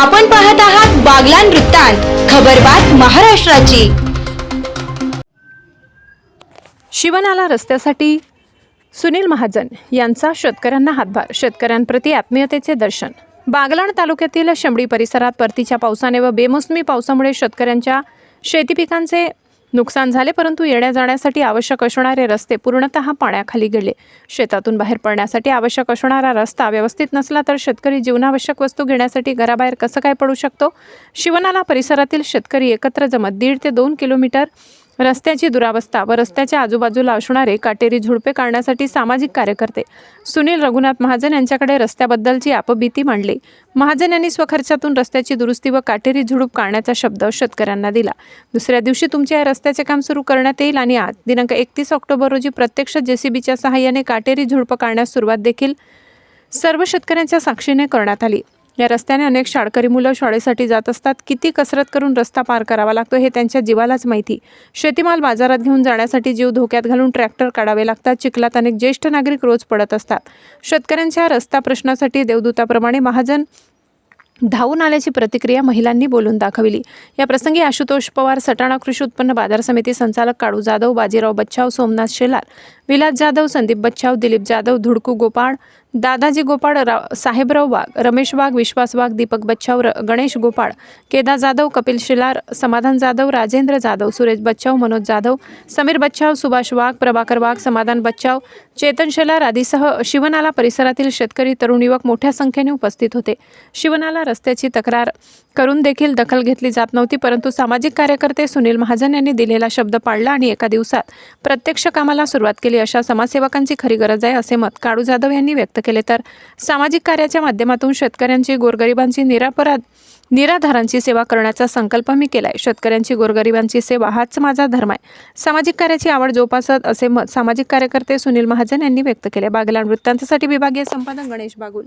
आपण पाहत आहात बागलान वृत्तांत खबरबात महाराष्ट्राची. शिवनाला रस्त्यासाठी सुनील महाजन यांचा शेतकऱ्यांना हातभार शेतकऱ्यांप्रती आत्मीयतेचे दर्शन. बागलाण तालुक्यातील शंबडी परिसरात परतीच्या पावसाने व बेमोसमी पावसामुळे शेतकऱ्यांच्या शेती पिकांचे नुकसान झाले परंतु येण्या जाण्यासाठी आवश्यक असणारे रस्ते पूर्णतः पाण्याखाली गेले. शेतातून बाहेर पडण्यासाठी आवश्यक असणारा रस्ता व्यवस्थित नसला तर शेतकरी जीवनावश्यक वस्तू घेण्यासाठी घराबाहेर कसं काय पडू शकतो? शिवनाला परिसरातील शेतकरी एकत्र जमत दीड ते दोन किलोमीटर रस्त्याची दुरावस्था व रस्त्याच्या आजूबाजूला असणारे काटेरी झुडपे काढण्यासाठी सामाजिक कार्यकर्ते सुनील रघुनाथ महाजन यांच्याकडे रस्त्याबद्दलची आपभीती मांडली. महाजन यांनी स्वखर्चातून रस्त्याची दुरुस्ती व काटेरी झुडूप काढण्याचा शब्द शेतकऱ्यांना दिला. दुसऱ्या दिवशी तुमच्या या रस्त्याचे काम सुरू करण्यात येईल आणि आज दिनांक एकतीस ऑक्टोबर रोजी प्रत्यक्ष जेसीबीच्या सहाय्याने काटेरी झुडपं काढण्यास सुरुवात देखील सर्व शेतकऱ्यांच्या साक्षीने करण्यात आली. या रस्त्याने अनेक शाळकरी मुलं शाळेसाठी जात असतात. किती कसरत करून रस्ता पार करावा लागतो हे त्यांच्या जीवालाच माहिती. शेतीमाल बाजारात घेऊन जाण्यासाठी जीव धोक्यात घालून ट्रॅक्टर काढावे लागतात. चिखलात अनेक ज्येष्ठ नागरिक रोज पडत असतात. शेतकऱ्यांच्या रस्ता प्रश्नासाठी देवदूताप्रमाणे महाजन धावून आल्याची प्रतिक्रिया महिलांनी बोलून दाखविली. या प्रसंगी आशुतोष पवार सटाणा कृषी उत्पन्न बाजार समिती संचालक काळू जाधव बाजीराव बच्चाव सोमनाथ शेलार विलास जाधव संदीप बच्चाव दिलीप जाधव धुडकू गोपाळ दादाजी गोपाळ राव साहेबराव वाघ रमेश वाघ विश्वास वाघ दीपक बच्चाव र गणेश गोपाळ केदार जाधव कपिल शिलार समाधान जाधव राजेंद्र जाधव सुरेश बच्चाव मनोज जाधव समीर बच्चाव सुभाष वाघ प्रभाकर वाघ समाधान बच्चाव चेतन शेलार आदीसह शिवनाला परिसरातील शेतकरी तरुण युवक मोठ्या संख्येने उपस्थित होते. शिवनाला रस्त्याची तक्रार करून देखील दखल घेतली जात नव्हती परंतु सामाजिक कार्यकर्ते सुनील महाजन यांनी दिलेला शब्द पाळला आणि एका दिवसात प्रत्यक्ष कामाला सुरुवात केली. अशा समाजसेवकांची खरी गरज आहे असे मत काळू जाधव यांनी व्यक्त केले तर सामाजिक कार्याच्या माध्यमातून शेतकऱ्यांची गोरगरिबांची निरापराध निराधारांची सेवा करण्याचा संकल्प मी केला आहे शेतकऱ्यांची गोरगरिबांची सेवा हाच माझा धर्म आहे. सामाजिक कार्याची आवड जोपासत असे मत सामाजिक कार्यकर्ते सुनील महाजन यांनी व्यक्त केले. बागलाण वृत्तांतासाठी विभागीय संपादक गणेश बागुल.